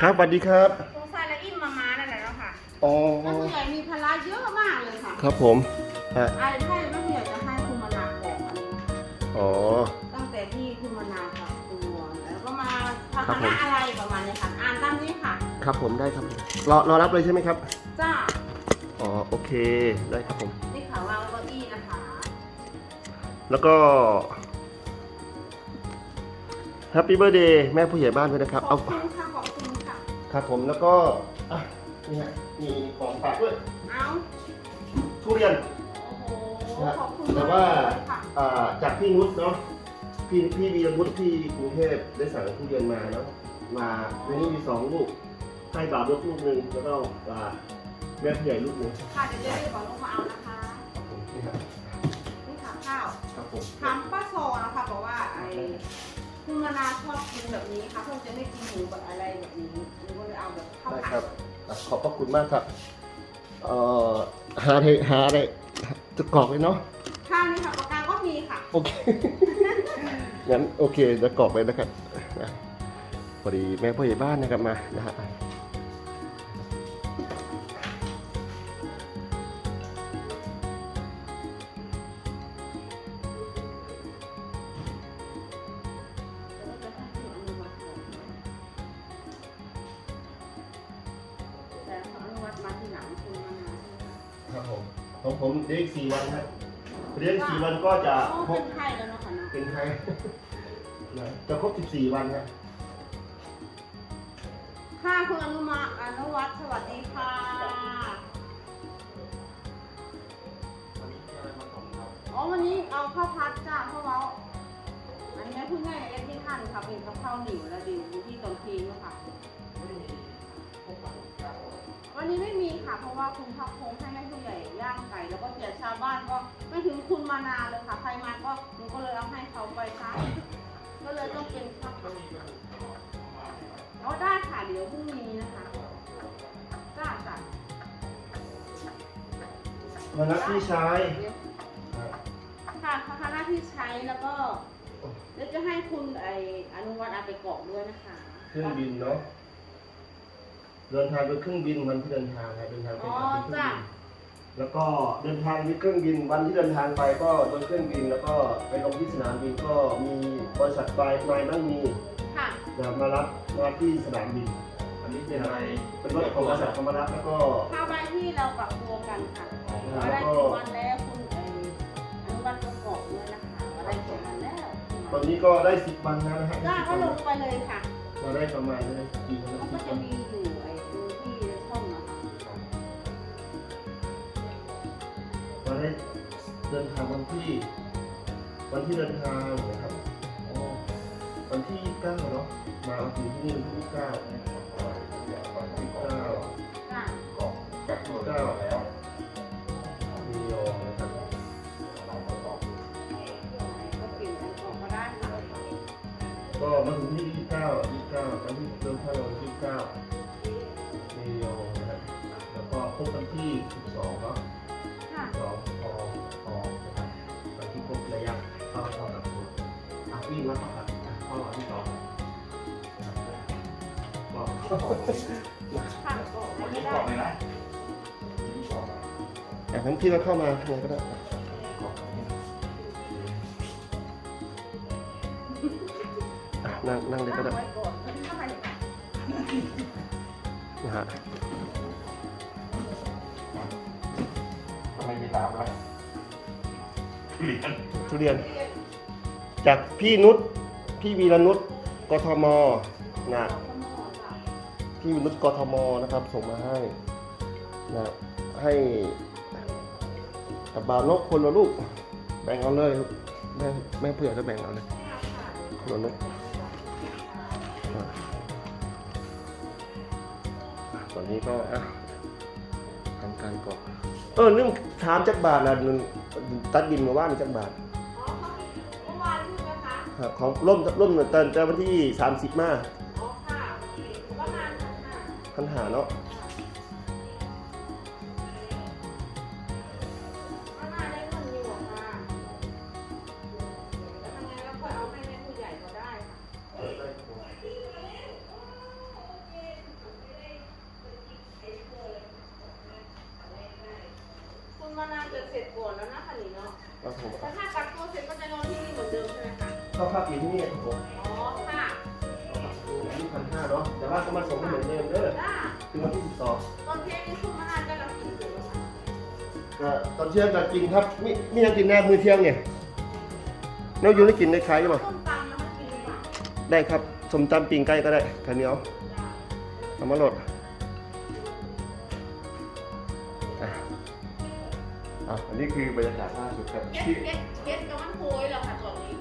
ครับสวัสดีครับสงสัยแล้วอิ่มมามานั่นแหละเนาะค่ะอ๋อนักผู้ใหญ่มีภาระเยอะมากเลยค่ะครับผมอะไอ้ให้นักผู้ใหญ่จะให้คุณมานาบอกอันนี้อ๋อ ตั้งแต่ที่คุณมานาค่ะตัวแล้วก็มาทำครับคผมณะอะไรประมาณนี้ค่ะอ่านตามนี้ค่ะ ครับผมได้ครับ รอรอรับเลยใช่ไหมครับ จ้าอ๋อโอเคได้ครับผม นี่ค่ะวางไว้เก้าอี้นะคะ แล้วก็แฮปปี้เบ t ร์ a เดย์แม่ผู้ใหญ่บ้านด้วยนะครับ ขอเอาบคุณค่ะขอบคุณ ค่ะครับผมแล้วก็อะเนี่ยมีของฝากด้วยเอาทุเรียน โอ้โหนะฮะขอบคุณแต่มากว่าเลยค่ะอ่าจากพี่นุชเนาะพี่พี่วีรวุฒิที่กรุงเทพได้สั่งทุเรียนมาเนาะมาในนี้มีสองลูกให้บาบลูกลูกหนึ่งแล้วก็อ่าแม่ผู้ใหญ่ลูกหนึ่งค่ะเดี๋ยวจะรีบบอกลงมาเอานะคะครับผมนี่ครับนี่ค่ะข้าว ครับผมถามป้าโซนะคะบอกว่าไอ้ คุณมานาชอบกินแบบนี้ค่ะเพื่อจะไม่กินหมูแบบอะไรแบบนี้หนูก็เลยเอาแบบข้าวได้ผัครัดบอะขอบพระคุณมากครับเอ่อหาได้หาได้จะกรอกเลยเนาะข้าวนี่ค่ะปากกาก็มีค่ะโอเค งั้นโอเคจะกรอกเลยนะครับนะพอดีแม่ผู้ใหญ่บ้านนะครับมานะฮะ ของผมเลี้ยงสี่วันครับเลี้ยงสี่วันก็จะอ๋อครเป็บนไข้แล้วเนาะค่ะเนาะเป็นไทยนะจะครบสิบสี่วันครับค่ะคุณอนุมาอนุวัฒน์สวัสดีค่ะอ๋อวันนี้เอาข้าวพัดจ้าข้าวเว้าอันนี้เพิ่งได้เอ็ดที่ท่านค่ะเป็นกับข้าวเหนียวและดิวอยู่ที่ตรงทีนเนาะค่ะวั นนี้ไม่มีค่ะ เพราะว่าคุณพักคงให้แม่ผู้ใหญ่ย่างไก่แล้วก็เสียชาวบ้านก็ไม่ถึงคุณมานานเลยค่ะ ใครมาก็หนูก็เลยเอาให้เขาไปซะก็เลยต้องเป็นข้าวเอาได้ค่ะเดี๋ยวพรุ่งนี้นะคะจ้าจ้ามานัดพี่ชายค่ะคณะที่ใช้แล้วก็เดี๋ยวจะให้คุณไออนุวัฒน์เอาไปกรอกด้วยนะคะเครื่องบินเนาะ เดินทางด้วยเครื่องบินวันที่เดินทางครับเดินทางไปอ๋อกับเครื่องจ้าบินแล้วก็เดินทางด้วยเครื่องบินวันที่เดินทางไปก็โดยเครื่องบินแล้วก็ไปลงที่สนามบินก็มีบริษัทไฟล์ไฟล์นั่งมีค่ะ นะมารับมารับที่สนามบิน อันนี้เป็นอะไรเป็นรถของบริษัทเขามารับแล้วก็ เข้าไปที่เราปรับตัวกันค่ะว่าได้กี่วันแล้วคุณไออนุวัฒน์ก็กรอกด้วยนะคะว่าได้กี่วันแล้วตอนนี้ก็ได้สิบวันแล้วนะฮะจ้าก็ลงไปเลยค่ะเราได้ประมาณได้กี่วันเขานะก็สิบจะวันมีอยู่ ได้เดินทางวันที่ วันที่เดินทางนะครับวันที่เก้าเนาะมาถึงที่นี่วันที่เก้าที่เก้าเก้าแล้วมีโยมนะครับก็เปลี่ยนกันออกมาได้ค่ะก็มาถึงที่ยี่เก้ายี่เก้าวันที่เริ่มเข้าวันที่เก้ามีโยมนะครับแล้วก็พบกันที่สิบสองเนาะ ค่ะกรอกวันไม่นี้ได้กรอกเลยนะวันนี้กรอกนะอะงั้นพี่เราเข้ามาข้างในก็ได้กรอกเลยนะอะนั่งนั่งเลยก็ได้ตั้งไว้ก่อนเข้าไปเลยค่ะนะฮะทำไมมีตามล่ะเหรียญทุเรียน จากพี่นุชพี่วีรนุชกทมนะ พี่วีรนุชกทมนะครับ ส่งมาให้นะให้กับบาวนกคนละลูกแบ่งเอาเลยลูกแม่แม่เผื่อจะแบ่งเอาเลยคนละลูกอะอะตอนนี้ก็อะทำการก่อนเออนึ่งถามจักบาทนะนึงตัดดินมาว่านจักบาทอ๋อเขามีเมื่อวานใช่ไหมคะครับของร่มร่มเตินจะวันที่ 30 มา ปัญหาเนาะ ก็ตอนเที่ยงก็กินครับนี่นี่ยังกินแน่มือเที่ยงเนี่ยเราอยู่ได้กินได้ขายหรือเปล่าต้มตำแล้วมันกินหรือเปล่าได้ครับสมตำปิงไก่ก็ได้ข้าวเหนียวจ้าเอามาโหลดอะอะอันนี้คือบรรยากาศล่าสุดครับเก็ตที่เก็ตเก็ตกับมันโวยแล้วค่ะตอนนี้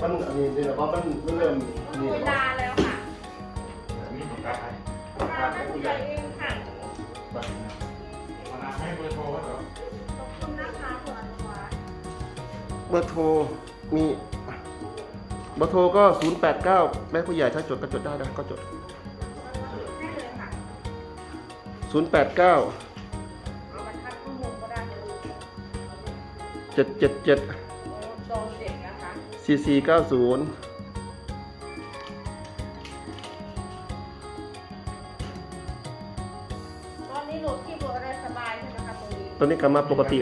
มันอันนี้เนี่ยเพราะมันมันเริ่มมันนี่โวยลาแล้วค่ะนี่ของการไทยลาแม่ผู้ใหญ่เองค่ะมานา ให้เบอร์โทรไว้เหรอขอบคุณนะคะคุณอนุวัฒน์เบอร์โทรมีเบอร์โทรก็ 089 แม่ผู้ใหญ่ถ้าจดก็จดได้นะก็จด ได้เลยค่ะ089 เอาบรรทัดข้างบนก็ได้เลย777 โอ้โดนเด็กนะคะ 4490 ตรงนี้ตอนนี้กลับมาปกติ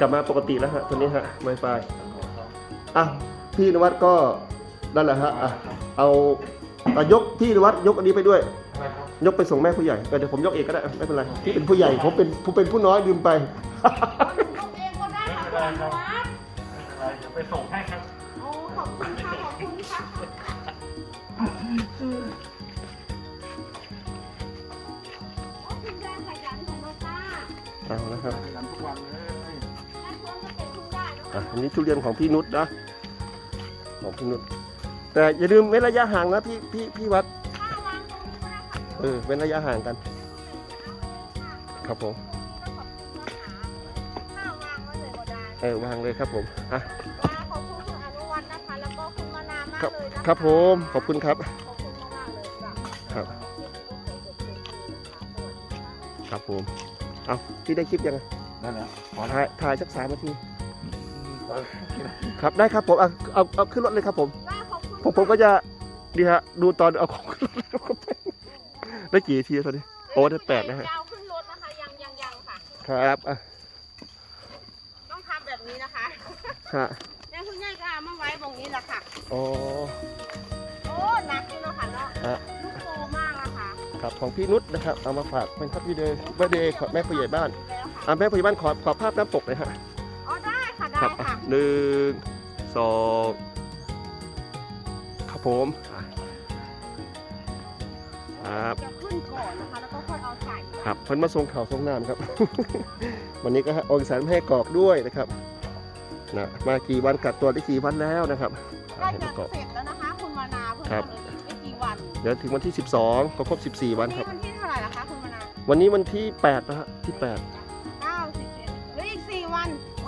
กลับมาปกติแล้วฮะตัวนี้ฮะ Wi-Fi อะพี่นวัดก็นั่นแหละฮะอะเอาเอายกพี่นวัดยกอันนี้ไปด้วยอะไรครับยกไปส่งแม่ผู้ใหญ่เออเดี๋ยวผมยกเองก็ได้ไม่เป็นไรพี่เป็นผู้ใหญ่ผมเป็นผมเป็นผู้น้อยลืมไปยกเองก็ได้ค่ะคุณอนุวัฒน์อะไรเดี๋ยวไปส่งให้ อะคะอันนี้ทุเรียนของพี่นุชนะของพี่นุชแต่อย่าลืมเว้นระยะห่างนะพี่พี่พี่วัดถ้าวางตรงนี้ก็ได้ค่ะเออเว้นระยะห่างกัน ครับผมถ้าวางไว้เลยก็ได้เออวางเลยครับผมอะค่ะขอบคุณคุณอนุวัฒน์นะคะแล้วก็คุณมานามากครับเลยนะคะครับผมขอบคุณครับขอบคุณมากๆเลยจ้ะครับคลิปนี้ก็ขอจบเพียงเท่านี้นะคะสวัสดีค่ะครับผมเอาพี่ได้คลิปยังไงนั่นแหละขอถ่ายถ่ายสักสามนาที ครับได้ครับผมเอาเอาเอาขึ้นรถเลยครับผม ได้ขอบคุณผมผมก็จะดีฮะดูตอนเอาของขึ้นรถแล้วก็ไปได้กี่นาทีตอนนี้โอ้ได้แปดนะฮะยาวขึ้นรถนะคะยังยังยังค่ะ ครับอะต้องทำแบบนี้นะคะฮะแม่คุณยายก็เอามาไว้ตรงนี้แหละค่ะอ๋อโอ้หนักอยู่เนาะค่ะเนาะฮะลูกโตมากนะคะครับของพี่นุชนะครับเอามาฝากเป็นครับวีดีโอวีดีโอของแม่ผู้ใหญ่บ้านแล้วค่ะ อะแม่ผู้ใหญ่บ้านขอขอภาพน้ำตกเลยฮะ ครับหนึ่งสองครับผมครับครับพันมาส่งข่าวส่งน้ำครับ วันนี้ก็ออกอีสารแม่กรอกด้วยนะครับนะมากี่วันกัดตัวได้กี่วันแล้วนะครับใกล้จะเสร็จแล้วนะคะคุณมานาเพิ่งมาไม่กี่วันเดี๋ยวถึงวันที่ 12ก็ครบ 14 วันครับวันที่เท่าไหร่ละคะคุณมานาวันนี้วันที่8นะฮะที่8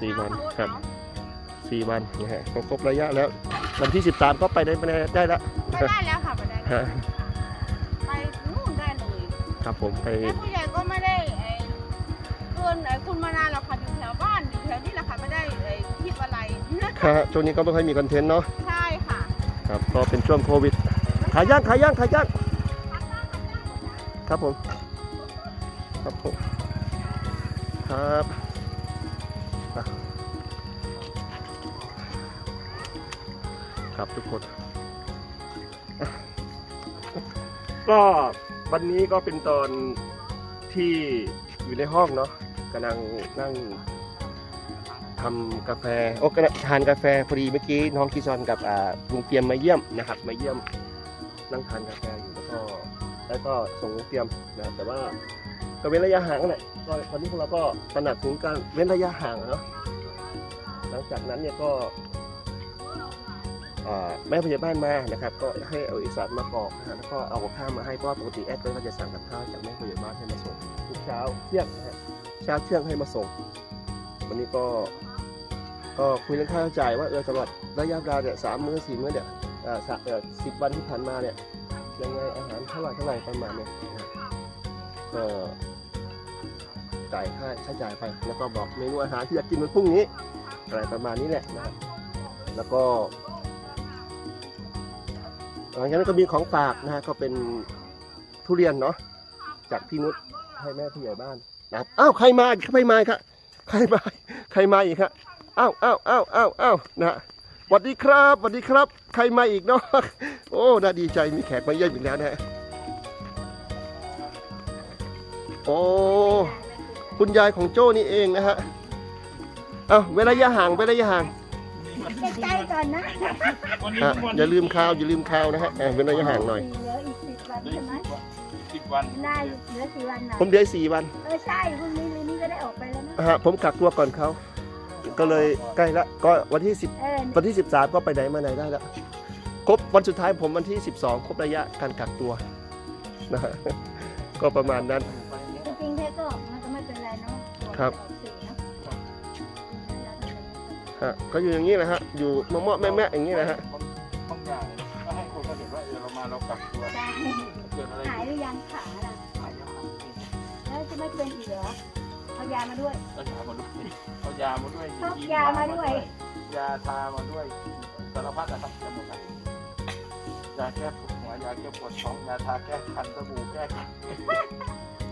สี่วันเอาะอดครับเอา8 4วันนะฮะก็ครบระยะแล้ว วันที่13ก็ไปได้ไม่ได้ได้แล้วไปได้แล้วค่ะไปได้แล้วฮะไปนู่นได้เลยครับผมไปแม่ผู้ใหญ่ก็ไม่ได้ไอ้เกินไอ้คุณมานานหรอกค่ะอยู่แถวบ้านอยู่แถวนี้แหละค่ะไม่ได้ไอ้ทิปอะไรครับช่วงนี้ก็ไม่ค่อยมีคอนเทนต์เนาะใช่ค่ะครับก็เป็นช่วงโควิดขายย่างขายย่างขายย่างพักนั่งพักนั่งหมดนะครับผมครับผมครับ ครับทุกคน ก็วันนี้ก็เป็นตอนที่อยู่ในห้องเนาะกำลังนั่งทำกาแฟโอ้กทานกาแฟพอดีเมื่อกี้น้องคิซอนกับอ่าลุงเตรียมมาเยี่ยมนะครับ มาเยี่ยมนั่งทานกาแฟอยู่แล้วก็แล้วก็ส่งลุงเตรียมนะแต่ว่าก็เว้นระยะห่างนั่นแหละก็ตอนนี้พวกเราก็ตระหนักถึงการเว้นระยะห่างเนาะหลังจากนั้นเนี่ยก็ แม่พยาบ้านมานะครับก็ให้เอาเอกสารมากรอกนะฮะแล้วก็เอาข้าวมาให้เพราะปกติแอดก็จะสั่งกับข้าวจากแม่พยาบ้านให้มาส่งทุกเช้าเที่ยงนะฮะเช้าเที่ยงให้มาส่ง วันนี้ก็ก็คุยเรื่องค่าใช้จ่ายว่าเออตลอดระยะเวลาเนี่ยสามมื้อสี่มื้อเนี่ยอ่าสะเออสิบวันที่ผ่านมาเนี่ยยังไงอาหารเท่าไหร่เท่าไหร่ประมาณเนี้ยก็จ่ายค่าใช้จ่ายไป แล้วก็บอกเมนูอาหารที่อยากกินวันพรุ่งนี้อะไรประมาณนี้แหละนะครับแล้วก็ หลังจากนั้นก็มีของฝากนะฮะก็เป็นทุเรียนเนาะจากพี่นุชให้แม่ผู้ใหญ่บ้านนะครับอ้าวใครมาใครมาครับใครมาใครมาอีกครับอ้าวอ้าวอ้าวอ้าวอ้าวนะฮะสวัสดีครับสวัสดีครับ ใครมาอีกเนาะโอ้น่าดีใจมีแขกมาเยี่ยมอีกแล้วนะฮะโอ้คุณยายของโจ้นี่เองนะฮะเอาเว้นระยะห่างเว้นระยะห่าง ใกล้ๆก่อนนะฮะอย่าลืมข้าวอย่าลืมข้าวนะฮะเออเว้นระยะห่างหน่อย เหลืออีกสิบวันใช่ไหมสิบวันได้เหลือกี่วันหน่ะผมเดือนสี่วันเออใช่พรุ่งนี้เลยนี้ก็ได้ออกไปแล้วนะฮะผมกักตัวก่อนเขาก็เลยใกล้ละก็วันที่สิบเออวันที่13ก็ไปไหนมาไหนได้แล้วครบวันสุดท้ายผมวันที่12ครบระยะการกักตัวนะฮะก็ประมาณนั้น จริงๆแค่ก็มันก็ไม่เป็นไรเนาะครับ ฮะก็อยู่อย่างนี้แหละฮะ อยู่มะม่วแม่แม่ๆอย่างนี้แหละฮะ บางอย่างก็ให้คนเขาเห็นว่าเออเรามาเรากลับตัวได้เกิดอะไรหายหรือยังขาล่ะหายแล้วครับแล้วจะไม่เป็นอีกเหรอเอายามาด้วย เอายามาด้วยเอายามาด้วยพกยามาด้วย ยาทามาด้วยสารพัดนะครับจะหมดเลยยาแก้ปวดหัวยาแก้ปวดท้องยาทาแก้คันสบู่แก้คัน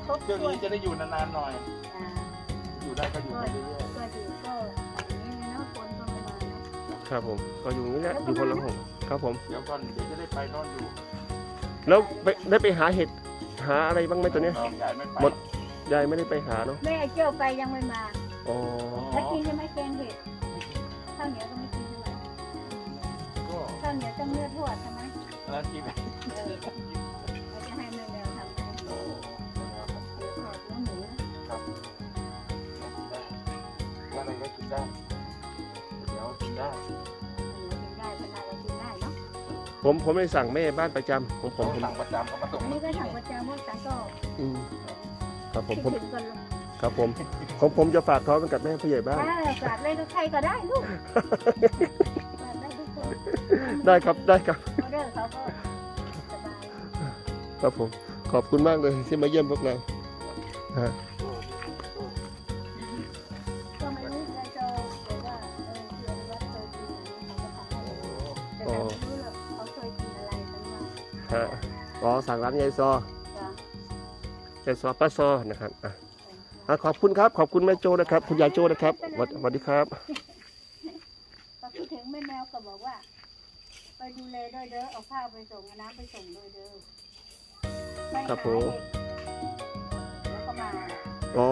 ครบเครื่องถ้วนนี้จะได้อยู่นานๆหน่อย อ่าอยู่ได้ก็อยู่ไปเรื่อยก็อยู่ก็ ครับผมก็อยู่อย่างนี้แหละอยู่คนละห้องครับผมๆเดี๋ยวก่อนเดี๋ยวจะได้ไปนอนอยู่แล้วไปได้ไปหาเห็ดหาอะไรบ้างไหมตัวเนี้ยน้องใหญ่ไม่ไปหมด ยายไม่ได้ไปหาเนาะแม่ไอ้เจ้าไปยังไม่มาอ๋อแล้วกินใช่ไหมแกงเห็ดข้าวเหนียวก็ไม่กินใช่ไหมก็ข้าวเหนียวต้องเลือดทอดใช่ไหมแล้วที่ไปเออเราจะให้แม่แมวทำให้เลือดทอดเนื้อหมูว่าอะไรก็กินได้เดี๋ยวกิน ได้หมูกินได้เป็นอะไรกินได้เนาะผมผมไม่ได้สั่งแม่บ้านประจำของผมเขาผมสั่งประจำเขามาส่งอันนี้ก็สั่งประจำว่าสั่งก็อืมครับผมคิดผมถึงกันเลยครับผมของผมจะฝากท้องไว้กับแม่ผู้ใหญ่บ้าน ถ้าฝากเลยก็ใครก็ได้ลูกฝากได้ทุกคนได้ครับได้ครับออเดอร์เขาก็สบาย ครับผมขอบคุณมากเลยที่มาเยี่ยมพวกเราฮะ ฮะอ๋อสั่งร้านยายซอจ้ะยายซอป้าซอนะครับอะอะขอบคุณครับ ขอบคุณแม่โจนะครับ คุณยายโจนะครับสวัสสวัสดีครับ พอคิดถึงแม่แมวก็บอกว่า ไปดูแลด้วยเด้อเอาข้าวไปส่งเอาน้ำไปส่งด้วยเด้อไม่ครับผมหายแล้วก็มา อ๋อ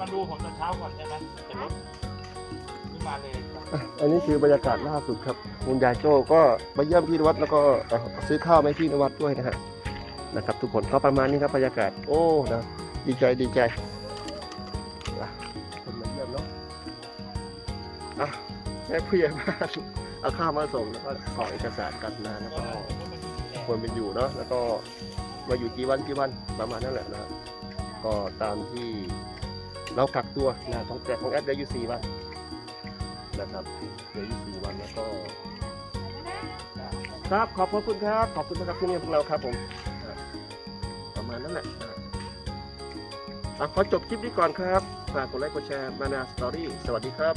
มาดูผมตอนเช้าก่อนใช่ไหมแต่รถไม่มาเลยอะอันนี้คือบรรยากาศล่าสุดครับคุณยายโจก็มาเยี่ยมพี่นวัดแล้วก็เอ่อซื้อข้าวมาให้พี่นวัดด้วยนะฮะนะครับ ทุกคนก็ประมาณนี้ครับบรรยากาศโอ้นะดีใจดีใจอะคนมาเยี่ยมเนาะอะแม่ผู้ใหญ่บ้านเอาข้าวมาส่งแล้วก็ขอเอกสารกันนะแล้วก็ ควรเป็นอยู่เนาะแล้วก็มาอยู่กี่วันกี่วันประมาณนั่นแหละนะฮะก็ตามที่ เรากักตัวนะของแต่ของแอปได้อยู่สี่วันนะครับได้อยู่สี่วันแล้วก็ ครับขอบพระคุณครับ ขอบคุณนะครับที่นี่พวกเราครับผมประมาณนั้นแหละอะอะขอจบคลิปนี้ก่อนครับฝากกดไลค์กดแชร์มานาสตอรี่สวัสดีครับ